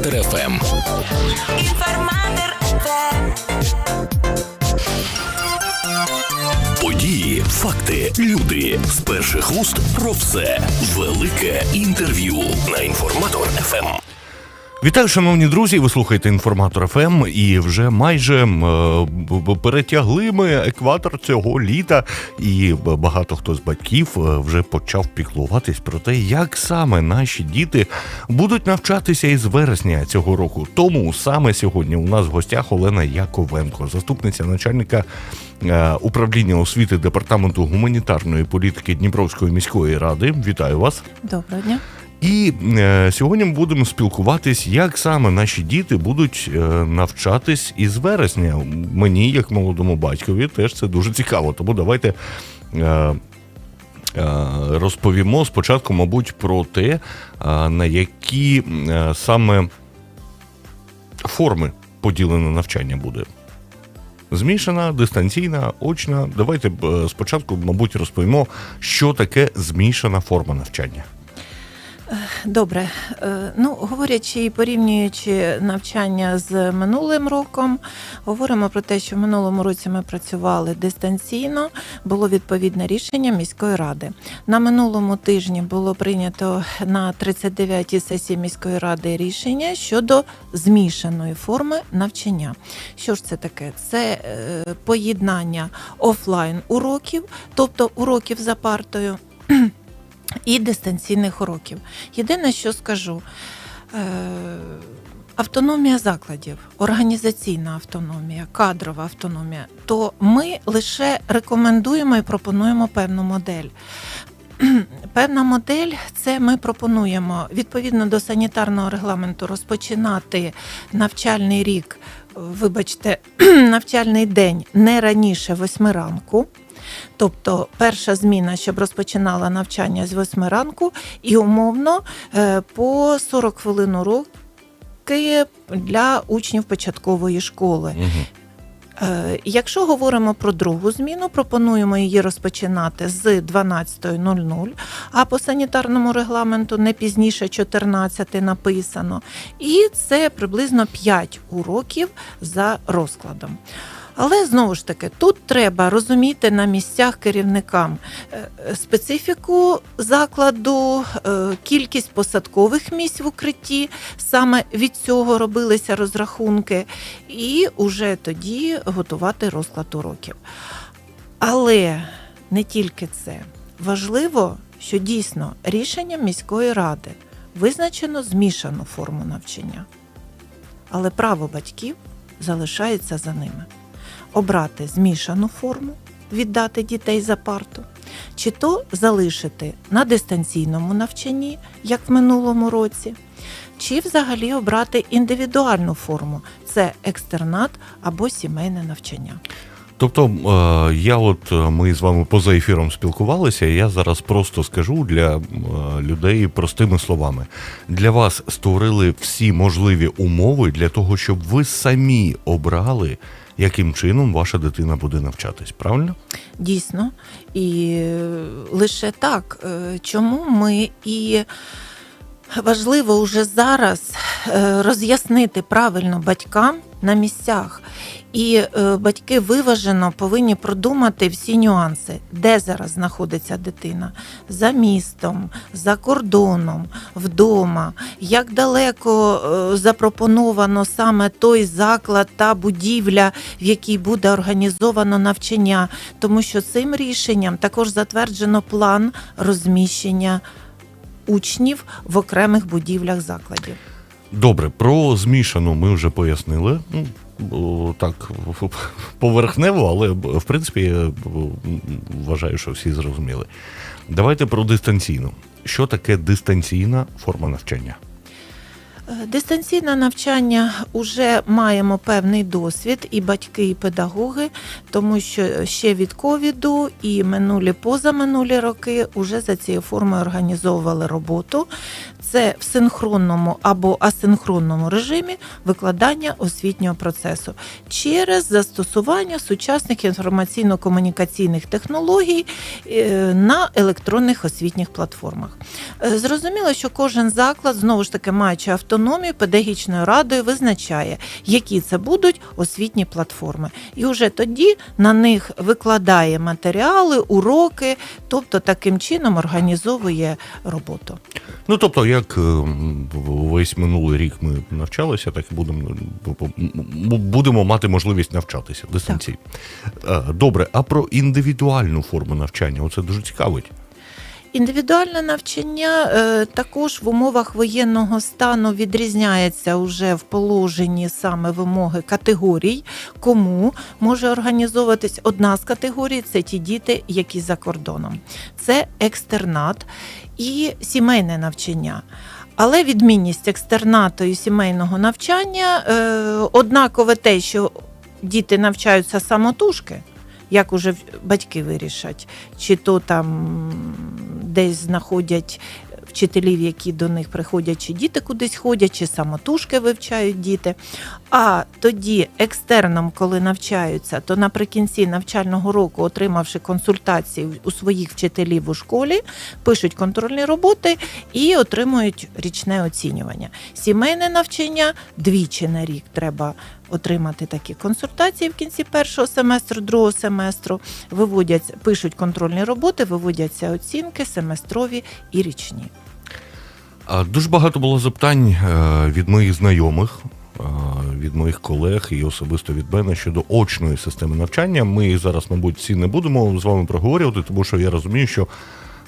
Інформатор Ем. ФМ. Інформатор ФМ. Події, факти, люди з перших вуст про все. Велике інтерв'ю на інформатор Ем. ФМ. Вітаю, шановні друзі. Ви слухаєте інформатор ФМ, і вже майже е, перетягли ми екватор цього літа. І багато хто з батьків е, вже почав піклуватись про те, як саме наші діти будуть навчатися із вересня цього року. Тому саме сьогодні у нас в гостях Олена Яковенко, заступниця начальника е, управління освіти департаменту гуманітарної політики Дніпровської міської ради. Вітаю вас. Доброго дня. І е, сьогодні ми будемо спілкуватись, як саме наші діти будуть е, навчатись із вересня. Мені, як молодому батькові, теж це дуже цікаво. Тому давайте. Е, е, Розповімо спочатку, мабуть, про те, е, на які е, саме форми поділене навчання буде. Змішана, дистанційна, очна. Давайте спочатку, мабуть, розповімо, що таке змішана форма навчання. Добре. Е, Ну, говорячи і порівнюючи навчання з минулим роком, говоримо про те, що в минулому році ми працювали дистанційно, було відповідне рішення міської ради. На минулому тижні було прийнято на 39-й сесії міської ради рішення щодо змішаної форми навчання. Що ж це таке? Це е, поєднання офлайн уроків, тобто уроків за партою. І дистанційних уроків. Єдине, що скажу. Е- Автономія закладів, організаційна автономія, кадрова автономія, то ми лише рекомендуємо і пропонуємо певну модель. Певна модель це ми пропонуємо відповідно до санітарного регламенту розпочинати навчальний рік, вибачте, навчальний день не раніше восьми ранку. Тобто перша зміна, щоб розпочинала навчання з 8 ранку, і умовно е, по 40 хвилин уроки для учнів початкової школи. Е, Якщо говоримо про другу зміну, пропонуємо її розпочинати з 12.00, а по санітарному регламенту не пізніше 14 написано. І це приблизно 5 уроків за розкладом. Але знову ж таки, тут треба розуміти на місцях керівникам е, специфіку закладу, е, кількість посадкових місць в укритті. Саме від цього робилися розрахунки, і уже тоді готувати розклад уроків. Але не тільки це. Важливо, що дійсно рішенням міської ради визначено змішану форму навчання. Але право батьків залишається за ними обрати змішану форму, віддати дітей за парту, чи то залишити на дистанційному навчанні, як в минулому році, чи взагалі обрати індивідуальну форму це екстернат або сімейне навчання. Тобто, е, я от е, ми з вами поза ефіром спілкувалися, і я зараз просто скажу для е, людей простими словами. Для вас створили всі можливі умови для того, щоб ви самі обрали, яким чином ваша дитина буде навчатись. Правильно? Дійсно, і е, лише так, е, чому ми і важливо вже зараз е, роз'яснити правильно батькам на місцях. І е, батьки виважено повинні продумати всі нюанси, де зараз знаходиться дитина за містом, за кордоном, вдома, як далеко е, запропоновано саме той заклад та будівля, в якій буде організовано навчання, тому що цим рішенням також затверджено план розміщення учнів в окремих будівлях закладів. Добре, про змішану ми вже пояснили. Так, поверхнево, але в принципі я вважаю, що всі зрозуміли. Давайте про дистанційну. Що таке дистанційна форма навчання? Е, Дистанційне навчання вже маємо певний досвід, і батьки, і педагоги, тому що ще від ковіду і минулі позаминулі роки вже за цією формою організовували роботу. Це в синхронному або асинхронному режимі викладання освітнього процесу через застосування сучасних інформаційно-комунікаційних технологій е, на електронних освітніх платформах. Е, Зрозуміло, що кожен заклад, знову ж таки, маючи автономію, автономією педагогічною радою визначає, які це будуть освітні платформи. І вже тоді на них викладає матеріали, уроки, тобто таким чином організовує роботу. Ну тобто, як е, весь минулий рік ми навчалися, так і будемо будемо мати можливість навчатися дистанційно. Е, Добре, а про індивідуальну форму навчання? Оце дуже цікавить. Індивідуальне навчання е, також в умовах воєнного стану відрізняється уже в положенні саме вимоги категорій, кому може організовуватись одна з категорій це ті діти, які за кордоном. Це екстернат і сімейне навчання. Але відмінність екстернату і сімейного навчання е, однакове те, що діти навчаються самотужки, як уже батьки вирішать, чи то там десь знаходять вчителів, які до них приходять, чи діти кудись ходять, чи самотужки вивчають діти. А тоді екстерном, коли навчаються, то наприкінці навчального року, отримавши консультації у своїх вчителів у школі, пишуть контрольні роботи і отримують річне оцінювання. Сімейне навчання двічі на рік треба отримати такі консультації в кінці першого семестру, другого семестру. Виводять, пишуть контрольні роботи, виводяться оцінки семестрові і річні. Дуже багато було запитань е, від моїх знайомих, від моїх колег і особисто від мене щодо очної системи навчання. Ми зараз, мабуть, всі не будемо з вами проговорювати, тому що я розумію, що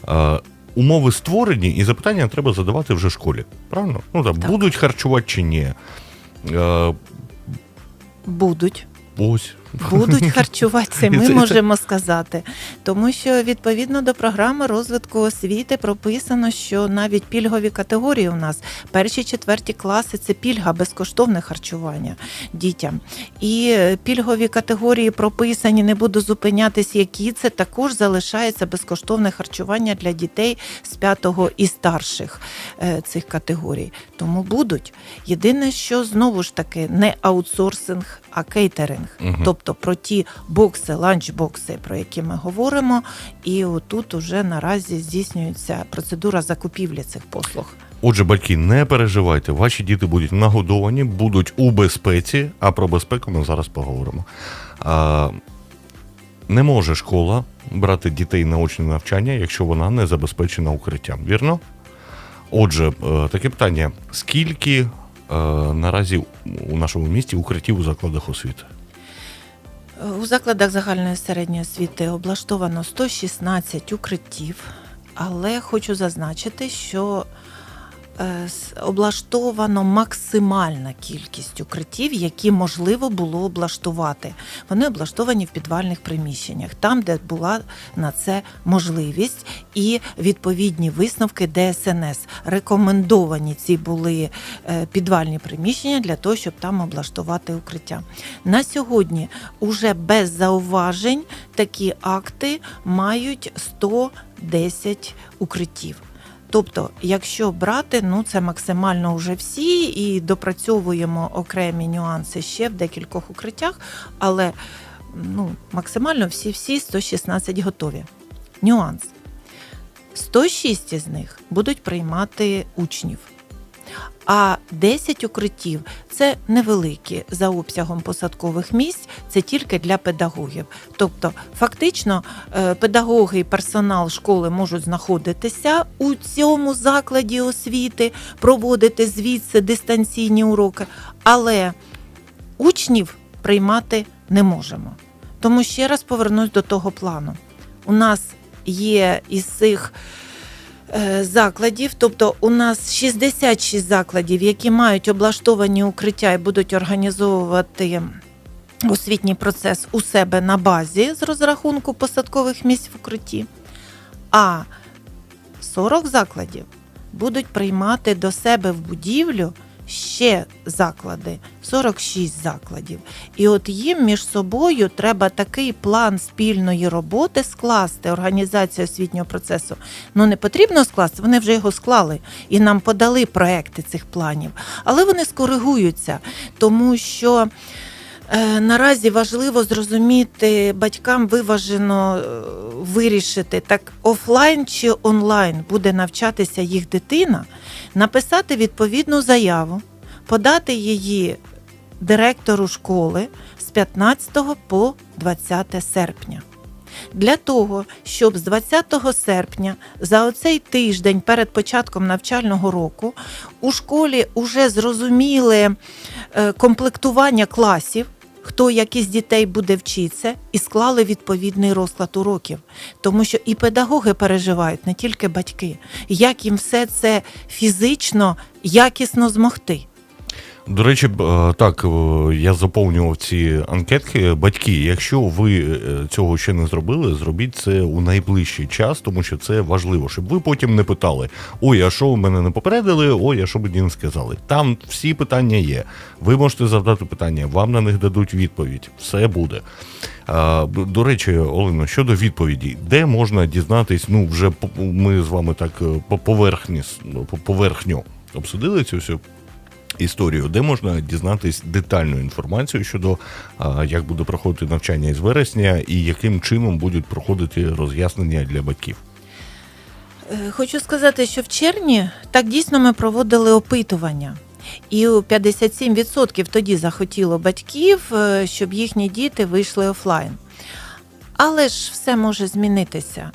е, умови створені, і запитання треба задавати вже в школі. Правильно? Ну так, Так. будуть харчувати чи ні. Е, Будуть. Ось. Будуть харчуватися, ми можемо сказати. Тому що відповідно до програми розвитку освіти прописано, що навіть пільгові категорії у нас перші четверті класи це пільга безкоштовне харчування дітям. І е, пільгові категорії прописані, не буду зупинятись, які це також залишається безкоштовне харчування для дітей з п'ятого і старших е, цих категорій. Тому будуть. Єдине, що знову ж таки не аутсорсинг, а кейтеринг. Тобто про ті бокси, ланчбокси, про які ми говоримо, і отут уже наразі здійснюється процедура закупівлі цих послуг. Отже, батьки, не переживайте, ваші діти будуть нагодовані, будуть у безпеці, а про безпеку ми зараз поговоримо. А, не може школа брати дітей на очне навчання, якщо вона не забезпечена укриттям, вірно? Отже, е, таке питання: скільки е, наразі у нашому місті укриттів у закладах освіти? У закладах загальної середньої освіти облаштовано 116 укриттів, але хочу зазначити, що облаштовано максимальна кількість укриттів, які можливо було облаштувати. Вони облаштовані в підвальних приміщеннях, там, де була на це можливість, і відповідні висновки ДСНС. Рекомендовані ці були е, підвальні приміщення для того, щоб там облаштувати укриття. На сьогодні уже без зауважень такі акти мають 110 укриттів. Тобто, якщо брати, ну це максимально вже всі, і допрацьовуємо окремі нюанси ще в декількох укриттях, але ну, максимально всі всі 116 готові. Нюанс. 106 із них будуть приймати учнів. А 10 укриттів це невеликі за обсягом посадкових місць, це тільки для педагогів. Тобто, фактично, е, педагоги і персонал школи можуть знаходитися у цьому закладі освіти, проводити звідси дистанційні уроки, але учнів приймати не можемо. Тому ще раз повернусь до того плану. У нас є із цих закладів, тобто у нас 66 закладів, які мають облаштовані укриття і будуть організовувати освітній процес у себе на базі з розрахунку посадкових місць в укритті. А 40 закладів будуть приймати до себе в будівлю ще заклади, 46 закладів. І от їм між собою треба такий план спільної роботи скласти, організацію освітнього процесу. Ну не потрібно скласти, вони вже його склали і нам подали проекти цих планів. Але вони скоригуються, тому що. Е, Наразі важливо зрозуміти батькам виважено е, вирішити, так офлайн чи онлайн буде навчатися їх дитина, написати відповідну заяву подати її директору школи з 15 по 20 серпня. Для того, щоб з 20 серпня за оцей тиждень перед початком навчального року у школі вже зрозуміли комплектування класів, хто як із дітей буде вчитися, і склали відповідний розклад уроків. Тому що і педагоги переживають, не тільки батьки, як їм все це фізично, якісно змогти. До речі, е, так, е, я заповнював ці анкетки. Батьки, якщо ви е, цього ще не зробили, зробіть це у найближчий час, тому що це важливо, щоб ви потім не питали: ой, а що мене не попередили? Ой, а що мені не сказали? Там всі питання є. Ви можете завдати питання, вам на них дадуть відповідь. Все буде. До речі, Олено, щодо відповіді, де можна дізнатись? Ну, вже ми з вами так поверхні, ну, по- поверхньо обсудили цю всю історію, де можна дізнатись детальну інформацію щодо як буде проходити навчання із вересня і яким чином будуть проходити роз'яснення для батьків. Е, Хочу сказати, що в червні так дійсно ми проводили опитування. І у 57% тоді захотіло батьків, е, щоб їхні діти вийшли офлайн. Але ж все може змінитися.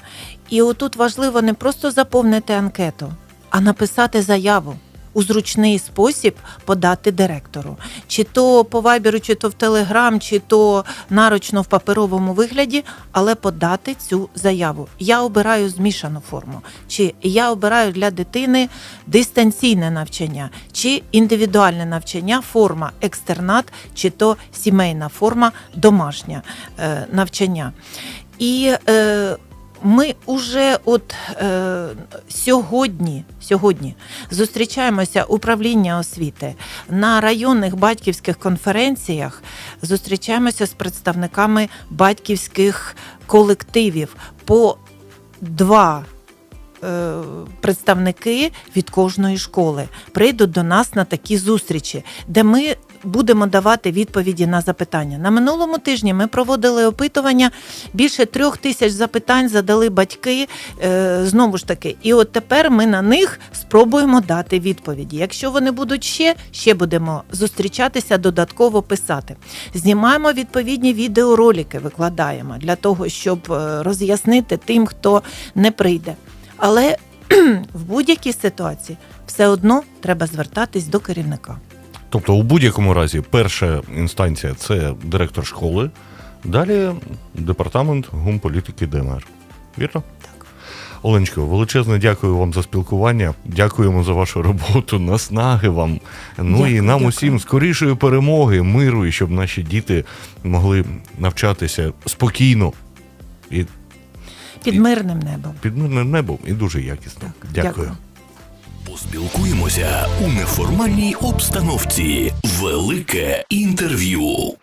І отут важливо не просто заповнити анкету, а написати заяву. У зручний спосіб подати директору, чи то по вайберу, чи то в Телеграм, чи то нарочно в паперовому вигляді, але подати цю заяву. Я обираю змішану форму, чи я обираю для дитини дистанційне навчання, чи індивідуальне навчання, форма екстернат, чи то сімейна форма домашнє е, навчання. І е, ми уже от е, сьогодні, сьогодні зустрічаємося управління освіти на районних батьківських конференціях. Зустрічаємося з представниками батьківських колективів по два. е, Представники від кожної школи прийдуть до нас на такі зустрічі, де ми будемо давати відповіді на запитання. На минулому тижні ми проводили опитування. Більше трьох тисяч запитань задали батьки е, знову ж таки. І от тепер ми на них спробуємо дати відповіді. Якщо вони будуть ще, ще будемо зустрічатися, додатково писати. Знімаємо відповідні відеоролики, викладаємо для того, щоб е, роз'яснити тим, хто не прийде. Але в будь-якій ситуації все одно треба звертатись до керівника. Тобто, у будь-якому разі, перша інстанція це директор школи, далі департамент гумполітики ДМР. Вірно? Так. Оленечко, величезне дякую вам за спілкування. Дякуємо за вашу роботу, наснаги вам. Ну Дякую, і нам дякую. усім скорішої перемоги, миру, і щоб наші діти могли навчатися спокійно і Під мирним небом. під мирним небом, і дуже якісно. Дякую. Дякую. Поспілкуємося у неформальній обстановці. Велике інтерв'ю.